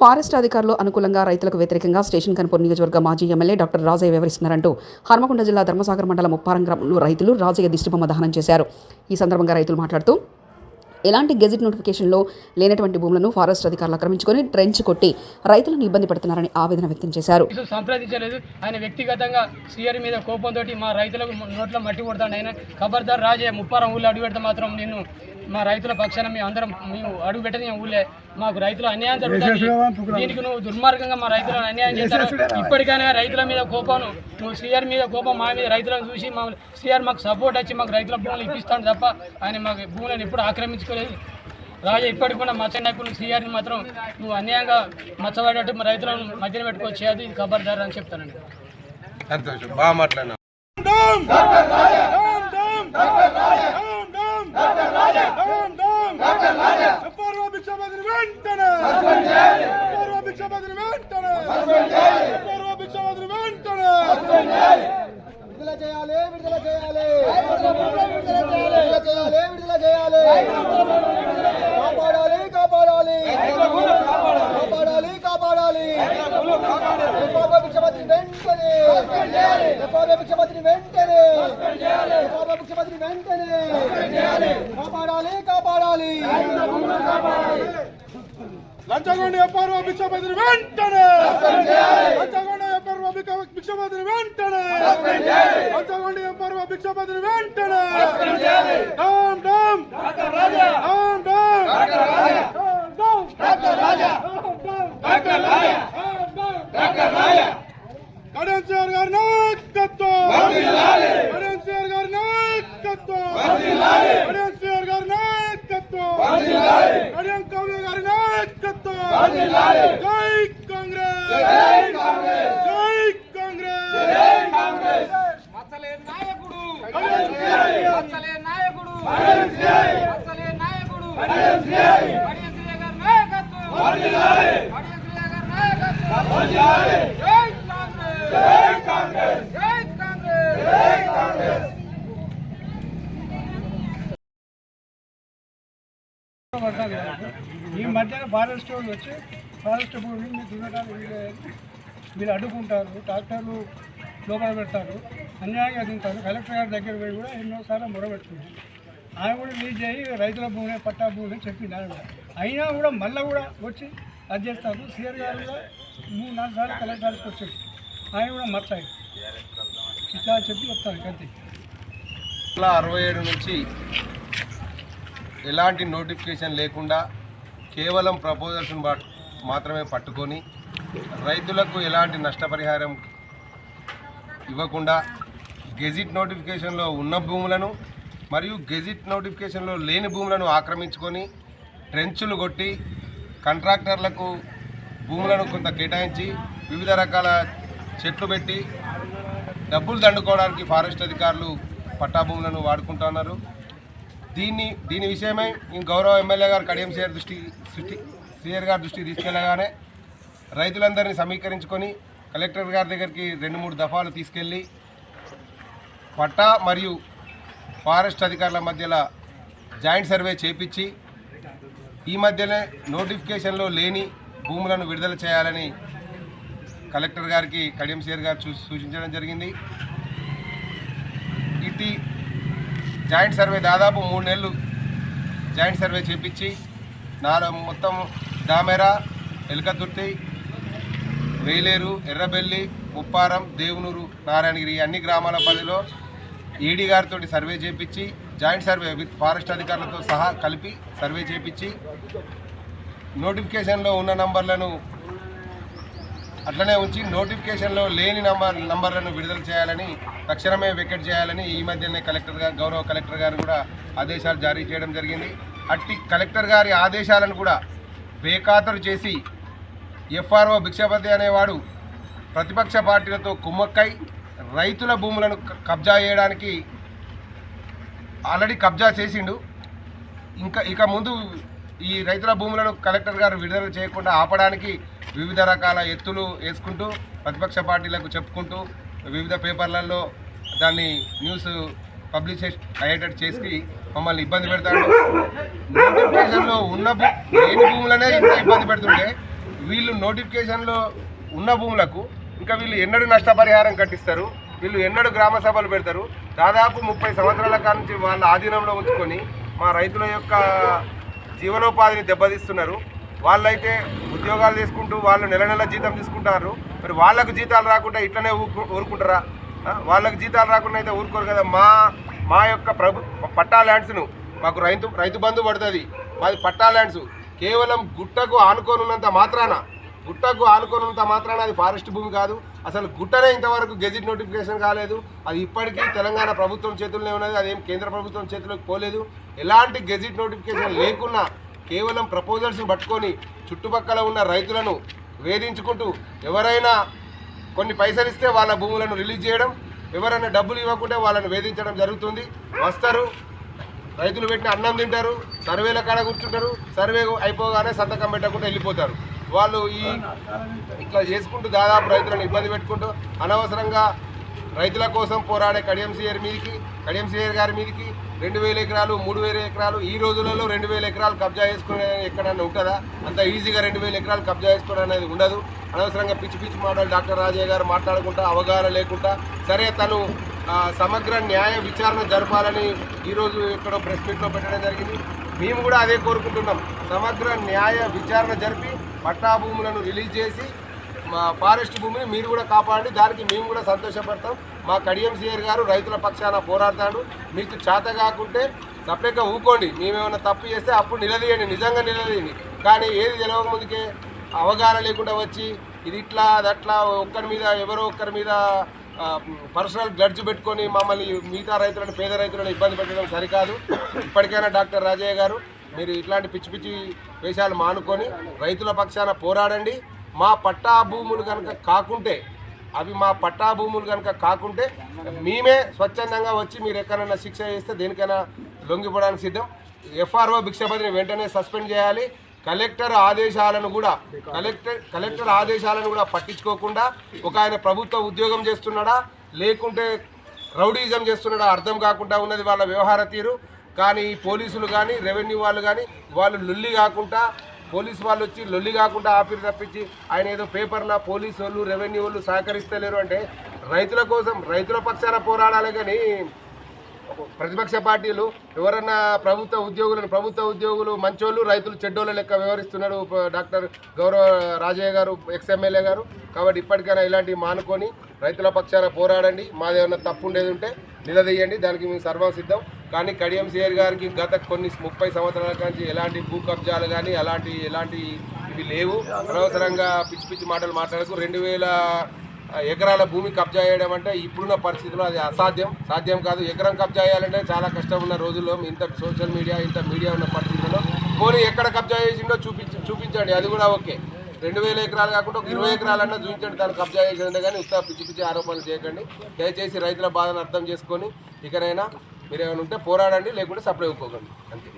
Forest అధికారులు అనుకూలంగా రైతులకు వ్యతిరేకంగా స్టేషన్ కనుపూర్ నియోజకవర్గ మాజీ ఎమ్మెల్యే డాక్టర్ రాజయ్య వివరిస్తున్నారంటూ హర్మకొండ జిల్లా ధర్మసాగర్ మండలం ముప్పారం గ్రామంలో రైతులు రాజయ్య దిష్టిబొమ్మ దహనం చేశారు. ఈ సందర్భంగా రైతులు మాట్లాడుతూ ఎలాంటి గెజిట్ నోటిఫికేషన్లో లేనటువంటి భూములను ఫారెస్ట్ అధికారులు ఆక్రమించుకొని ట్రెంచ్ కొట్టి రైతులను ఇబ్బంది పడుతున్నారని ఆవేదన వ్యక్తం చేశారు. సంప్రదించలేదు. ఆయన వ్యక్తిగతంగా సీఆర్ మీద కోపంతో మా రైతులకు నోట్లో మట్టి కొడతాడు ఆయన. ఖబర్దార్ రాజే ముప్పారం ఊళ్ళో అడుగు పెడితే మాత్రం నేను మా రైతుల పక్షాన మేము అందరం మేము అడుగు పెట్టని ఊళ్ళే మాకు రైతులు అన్యాయం జరుగుతుంది. దీనికి నువ్వు దుర్మార్గంగా మా రైతులను అన్యాయం చేశారు. ఇప్పటికైనా రైతుల మీద కోపం నువ్వు సీఆర్ మీద కోపం మా మీద రైతులను చూసి మా సీఆర్ మాకు సపోర్ట్ వచ్చి మాకు రైతుల భూములు ఇప్పిస్తాడు తప్ప ఆయన మాకు భూములను ఎప్పుడు ఆక్రమించుకోలేదు. రాజా ఇప్పటికి కూడా మత్స్య నాయకులు సీఆర్ని మాత్రం నువ్వు అన్యాయంగా మచ్చబడేటట్టు మా రైతులను మధ్యన పెట్టుకోవచ్చు అది ఇది ఖబర్దార్ అని చెప్తానండి. సంతోషం. బాగా మాట్లాడినా విడుదల చేయాలి విడుదల చేయాలి విడుదల చేయాలి విడుదల చేయాలి కాపాడాలి కాపాడాలి. కాపాడాలి కాపాడాలి ఎఫ్ఆర్ఓ వెంటనే ఎఫ్ఆర్ఓ వెంటనే! ఎఫ్ఆర్ఓ ముఖ్యమంత్రి వెంటనే! కాపాడాలి కాపాడాలి! లంచగొండ ఎప్పారు భిక్షపతిని వెంటనే! లంచగొండ ఎప్పారు భిక్షపతిని వెంటనే! లంచగొండ ఎప్పారు భిక్షపతిని వెంటనే! Down down! Down down! కడెన్సీఆర్ గారి నాయకత్వం! కడెన్సీఆర్ గారి నాయకత్వం! కడెన్సీఆర్ గారి నాయకత్వం! కడియం కవ్య గారి నాయకత్వం! జై కాంగ్రెస్! జై కాంగ్రెస్! జై కాంగ్రెస్! మచ్చలే నాయకుడు! మచ్చలే నాయకుడు! మచ్చలే నాయకుడు! నాయకత్వం! నాయకత్వం! ఈ మధ్యన ఫారెస్ట్ వాళ్ళు వచ్చి ఫారెస్ట్ భూమిని మీరు దున్నడానికి మీరు అడ్డుకుంటారు ట్రాక్టర్లు లోపల పెడతారు అన్యాయంగా తింటారు కలెక్టర్ గారి దగ్గర పోయి కూడా ఎన్నోసార్లు మొరబెట్టుకున్నాను ఆయన కూడా లీజ్ చేయి రైతుల భూమి పట్టా భూమి చెప్పింది ఆయన కూడా. అయినా కూడా మళ్ళీ కూడా వచ్చి అది చేస్తారు. సీఆర్ గారు కూడా మూడు నాలుగు సార్లు కలెక్టర్ గారికి వచ్చాడు. ఆయన కూడా మర్చాయి ఇట్లా చెప్పి వస్తాను అంతే అరవై ఏడు నుంచి ఎలాంటి నోటిఫికేషన్ లేకుండా కేవలం ప్రపోజల్స్ మాత్రమే పట్టుకొని రైతులకు ఎలాంటి నష్టపరిహారం ఇవ్వకుండా గెజిట్ నోటిఫికేషన్లో ఉన్న భూములను మరియు గెజిట్ నోటిఫికేషన్లో లేని భూములను ఆక్రమించుకొని ట్రెంచులు కొట్టి కాంట్రాక్టర్లకు భూములను కొంత కేటాయించి వివిధ రకాల చెట్లు పెట్టి డబ్బులు దండుకోవడానికి ఫారెస్ట్ అధికారులు పట్టా భూములను వాడుకుంటున్నారు దీన్ని దీని విషయమై నేను గౌరవ ఎమ్మెల్యే గారు కడియం శ్రీయర్ దృష్టి సృష్టి శ్రీయర్ గారి దృష్టికి తీసుకెళ్ళగానే రైతులందరినీ సమీకరించుకొని కలెక్టర్ గారి దగ్గరికి రెండు మూడు దఫాలు తీసుకెళ్ళి పట్టా మరియు ఫారెస్ట్ అధికారుల మధ్యలో జాయింట్ సర్వే చేపించి ఈ మధ్యనే నోటిఫికేషన్లో లేని భూములను విడుదల చేయాలని కలెక్టర్ గారికి కడియం శ్రీహర్ గారు చూ సూచించడం జరిగింది. ఇటీ జాయింట్ సర్వే దాదాపు మూడు నెలలు జాయింట్ సర్వే చేపించి నాలుగు మొత్తం దామెరా ఎలకతుర్తి వేలేరు ఎర్రబెల్లి ఉప్పారం దేవునూరు నారాయణగిరి అన్ని గ్రామాల పరిధిలో ఈడీ గారితో సర్వే చేపించి జాయింట్ సర్వే విత్ ఫారెస్ట్ అధికారులతో సహా కలిపి సర్వే చేపించి నోటిఫికేషన్లో ఉన్న నంబర్లను అట్లనే ఉంచి నోటిఫికేషన్లో లేని నంబర్ నంబర్లను విడుదల చేయాలని తక్షణమే వెకెట్ చేయాలని ఈ మధ్యనే కలెక్టర్ గారు గౌరవ కలెక్టర్ గారు కూడా ఆదేశాలు జారీ చేయడం జరిగింది. అట్టి కలెక్టర్ గారి ఆదేశాలను కూడా బేఖాతరు చేసి ఎఫ్ఆర్ఓ భిక్షపతి అనేవాడు ప్రతిపక్ష పార్టీలతో కుమ్మక్కై రైతుల భూములను క- కబ్జా చేయడానికి ఆల్రెడీ కబ్జా చేసిండు. ఇంకా ఇక ముందు ఈ రైతుల భూములను కలెక్టర్ గారు విడుదల చేయకుండా ఆపడానికి వివిధ రకాల ఎత్తులు వేసుకుంటూ ప్రతిపక్ష పార్టీలకు చెప్పుకుంటూ వివిధ పేపర్లలో దాన్ని న్యూస్ పబ్లిష్ అయ్యేటట్టు చేసి మమ్మల్ని ఇబ్బంది పెడతాడు. నోటిఫికేషన్లో ఉన్న లేని భూములనే ఇంత ఇబ్బంది పెడుతుంటే వీళ్ళు నోటిఫికేషన్లో ఉన్న భూములకు ఇంకా వీళ్ళు ఎన్నడూ నష్టపరిహారం కట్టిస్తారు. వీళ్ళు ఎన్నడూ గ్రామ సభలు పెడతారు. దాదాపు ముప్పై సంవత్సరాల కాడ నుంచి వాళ్ళ ఆధీనంలో ఉంచుకొని మా రైతుల యొక్క జీవనోపాధిని దెబ్బతీస్తున్నారు. వాళ్ళైతే ఉద్యోగాలు తీసుకుంటూ వాళ్ళు నెల నెల జీతం తీసుకుంటారు. మరి వాళ్ళకు జీతాలు రాకుండా ఇట్లనే ఊరుకుంటారా? వాళ్ళకు జీతాలు రాకుండా అయితే ఊరుకోరు కదా. మా మా యొక్క ప్రభు పట్టా ల్యాండ్స్ను మాకు రైతు రైతు బంధు పడుతుంది. మాది పట్టా ల్యాండ్స్. కేవలం గుట్టకు ఆనుకోనున్నంత మాత్రాన గుట్టకు ఆనుకోనున్నంత మాత్రాన అది ఫారెస్ట్ భూమి కాదు. అసలు గుట్టనే ఇంతవరకు గెజిట్ నోటిఫికేషన్ కాలేదు. అది ఇప్పటికీ తెలంగాణ ప్రభుత్వం చేతుల్లోనే ఉన్నది. అదేం కేంద్ర ప్రభుత్వం చేతిలోకి పోలేదు. ఎలాంటి గెజిట్ నోటిఫికేషన్ లేకున్నా కేవలం ప్రపోజల్స్ని పట్టుకొని చుట్టుపక్కల ఉన్న రైతులను వేధించుకుంటూ ఎవరైనా కొన్ని పైసలు ఇస్తే వాళ్ళ భూములను రిలీజ్ చేయడం ఎవరైనా డబ్బులు ఇవ్వకుంటే వాళ్ళని వేధించడం జరుగుతుంది. వస్తారు. రైతులు పెట్టిన అన్నం తింటారు సర్వేల కాడ కూర్చుంటారు సర్వే అయిపోగానే సంతకం పెట్టకుండా వెళ్ళిపోతారు. వాళ్ళు ఈ ఇట్లా చేసుకుంటూ దాదాపు రైతులను ఇబ్బంది పెట్టుకుంటూ అనవసరంగా రైతుల కోసం పోరాడే కడియం సీఆర్ మీదకి కడియం సీఆర్ గారి మీదకి రెండు వేల ఎకరాలు మూడు వేల ఎకరాలు ఈ రోజులలో రెండు వేల ఎకరాలు కబ్జా చేసుకునే ఎక్కడన్నా ఉంటుందా? అంత ఈజీగా రెండు వేల ఎకరాలు కబ్జా చేసుకోవడం అనేది ఉండదు. అనవసరంగా పిచ్చి పిచ్చి మాటలు డాక్టర్ రాజయ్య గారు మాట్లాడుకుంటా అవగాహన లేకుండా సరే తను సమగ్ర న్యాయ విచారణ జరపాలని ఈరోజు ఇక్కడ ప్రెస్ మీట్లో పెట్టడం జరిగింది. మేము కూడా అదే కోరుకుంటున్నాం. సమగ్ర న్యాయ విచారణ జరిపి పట్టాభూములను రిలీజ్ చేసి మా ఫారెస్ట్ భూమిని మీరు కూడా కాపాడండి. దానికి మేము కూడా సంతోషపడతాం. మా కడియంసీఆర్ గారు రైతుల పక్షాన పోరాడతాడు. మీకు చేత కాకుంటే సపరేట్గా ఊకోండి. మేమేమైనా తప్పు చేస్తే అప్పుడు నిలదీయండి. నిజంగా నిలదీయండి. కానీ ఏది తెలియక ముందుకే అవగాహన లేకుండా వచ్చి ఇది ఇట్లా అది అట్లా ఒక్కరి మీద ఎవరో ఒక్కరి మీద పర్సనల్ గడ్జ్ పెట్టుకొని మమ్మల్ని మిగతా రైతులను పేద రైతులను ఇబ్బంది పెట్టడం సరికాదు. ఇప్పటికైనా డాక్టర్ రాజయ్య గారు మీరు ఇట్లాంటి పిచ్చి పిచ్చి వేషాలు మానుకొని రైతుల పక్షాన పోరాడండి. మా పట్టా భూములు కనుక కాకుంటే అవి మా పట్టా భూములు కనుక కాకుంటే మేమే స్వచ్ఛందంగా వచ్చి మీరు ఎక్కడైనా శిక్ష చేస్తే దేనికైనా లొంగిపోవడానికి సిద్ధం. ఎఫ్ఆర్ఓ భిక్షపతిని వెంటనే సస్పెండ్ చేయాలి. కలెక్టర్ ఆదేశాలను కూడా కలెక్టర్ కలెక్టర్ ఆదేశాలను కూడా పట్టించుకోకుండా ఒక ఆయన ప్రభుత్వ ఉద్యోగం చేస్తున్నాడా? లేకుంటే రౌడీజం చేస్తున్నాడా? అర్థం కాకుండా ఉన్నది వాళ్ళ వ్యవహార తీరు. కానీ ఈ పోలీసులు కానీ రెవెన్యూ వాళ్ళు కానీ వాళ్ళు లొల్లి కాకుండా పోలీసు వాళ్ళు వచ్చి లొల్లి కాకుండా ఆపిరి తప్పించి ఆయన ఏదో పేపర్ల పోలీసు వాళ్ళు రెవెన్యూ వాళ్ళు సహకరిస్తలేరు అంటే రైతుల కోసం రైతుల పక్షాన పోరాడాలి కానీ ప్రతిపక్ష పార్టీలు ఎవరన్నా ప్రభుత్వ ఉద్యోగులను ప్రభుత్వ ఉద్యోగులు మంచోళ్ళు రైతులు చెడ్డోళ్ళ లెక్క వ్యవహరిస్తున్నాడు డాక్టర్ గౌరవ రాజయ్య గారు ఎక్స్ఎమ్మెల్యే గారు. కాబట్టి ఇప్పటికైనా ఇలాంటివి మానుకొని రైతుల పక్షాన పోరాడండి. మాది ఏమన్నా తప్పు ఉండేది ఉంటే నిలదీయండి. దానికి మేము సర్వం సిద్ధం. కానీ కడియం సిఆర్ గారికి గత కొన్ని ముప్పై సంవత్సరాల నుంచి ఎలాంటి భూ కబ్జాలు కానీ అలాంటి ఎలాంటి ఇవి లేవు. అనవసరంగా పిచ్చి పిచ్చి మాటలు మాట్లాడకు. రెండు వేల ఎకరాల భూమి కబ్జా చేయడం అంటే ఇప్పుడున్న పరిస్థితుల్లో అది అసాధ్యం. సాధ్యం కాదు. ఎకరం కబ్జా చేయాలంటే చాలా కష్టం ఉన్న రోజుల్లో ఇంత సోషల్ మీడియా ఇంత మీడియా ఉన్న పరిస్థితుల్లో. పోనీ ఎక్కడ కబ్జా చేసిండో చూపించి చూపించండి. అది కూడా ఓకే. రెండు వేల ఎకరాలు కాకుండా ఒక ఇరవై ఎకరాలన్నా చూపించండి. దాన్ని కబ్జా చేసిందే కానీ ఉత్త పిచ్చి పిచ్చి ఆరోపణలు చేయకండి. దయచేసి రైతుల బాధను అర్థం చేసుకొని ఇకనైనా మీరు ఏమైనా ఉంటే పోరాడండి లేకుంటే సప్లై ఇవ్వకండి అంతే.